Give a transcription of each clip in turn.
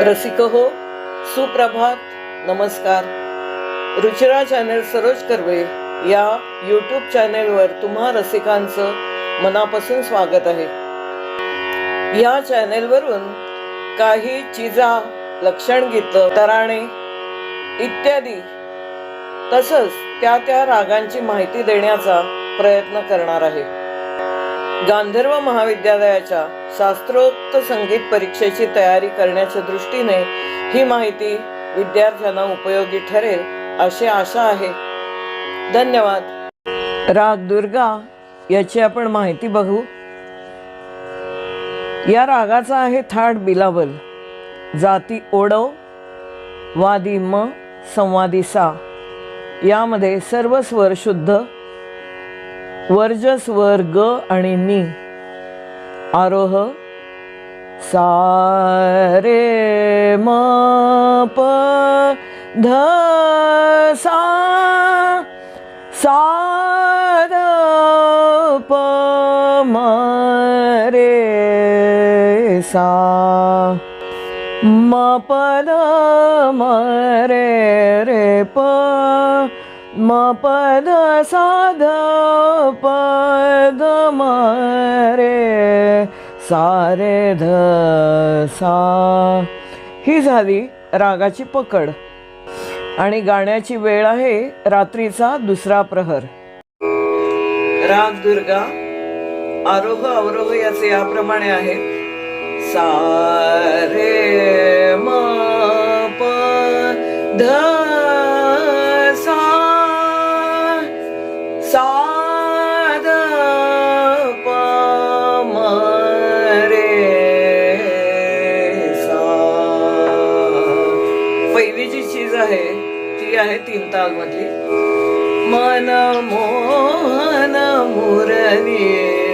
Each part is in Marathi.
रसिक हो सुप्रभात नमस्कार. रुचिरा चॅनल सरोज कर्वे या यूट्यूब चॅनेलवर तुम्हा रसिकांचं मनापासून स्वागत आहे. या चॅनेलवरून काही चिजा लक्षण गीतं तराणे इत्यादी तसंच त्या त्या रागांची माहिती देण्याचा प्रयत्न करणार आहे. गांधर्व महाविद्यालयाच्या शास्त्रोक्त संगीत परीक्षेची तयारी करण्याच्या दृष्टीने ही माहिती विद्यार्थ्यांना उपयोगी ठरेल अशी आशा आहे. धन्यवाद. राग दुर्गा याची आपण माहिती बघू. या रागाचा आहे थाट बिलावल. जाती ओडव वादी म संवादी सा. यामध्ये सर्व स्वर शुद्ध वर्ज स्वर ग आणि नी. आरोह सा रे म प ध सा सा ध प म रे सा म प ध म रे रे प म पद साध पद प ध म रे सा रे ध सा ही झाली रागाची पकड. आणि गाण्याची वेळ आहे रात्रीचा दुसरा प्रहर. राग दुर्गा आरोह अवरोह याचे याप्रमाणे आहेत. सा चीज आहे ती आहे तीन ताल मधली मन मोहन मुरली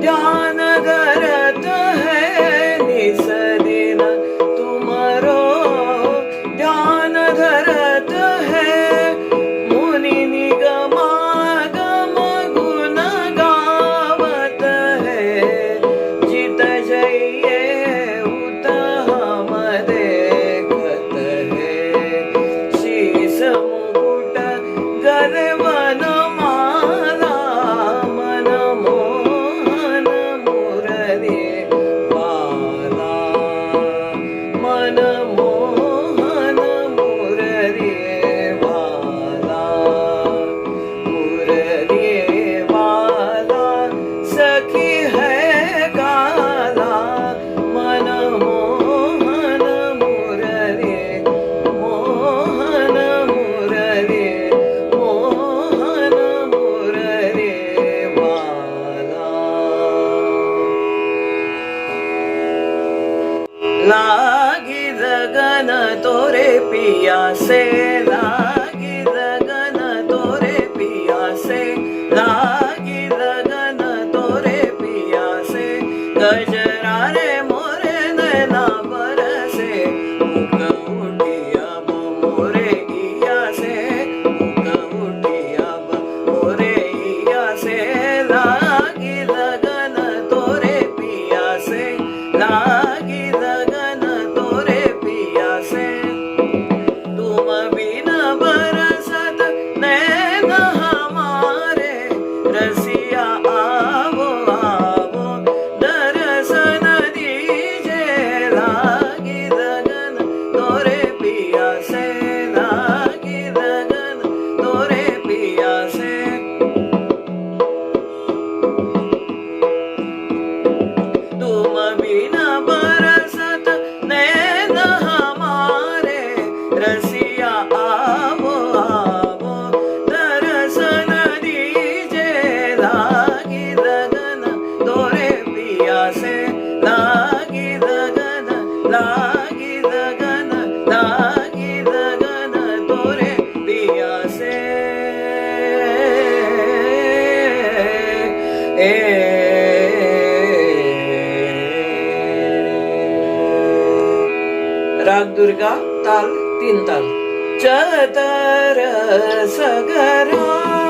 done. राग दुर्गा ताल तीन ताल. चतर सगरा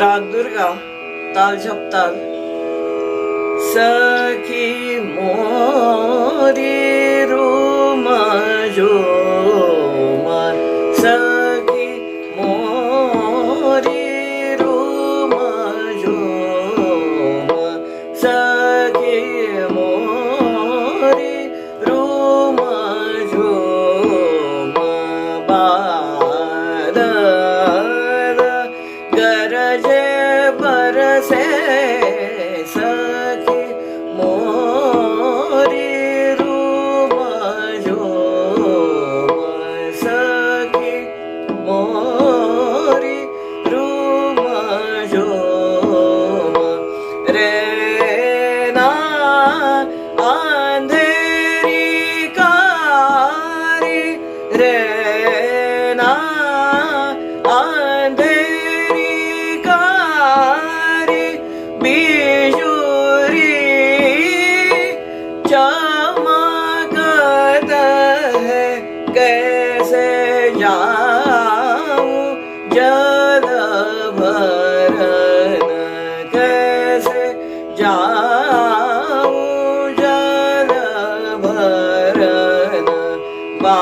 दुर्गा ताल झपताल सखी मोरी रूमा जो सरसे सर বা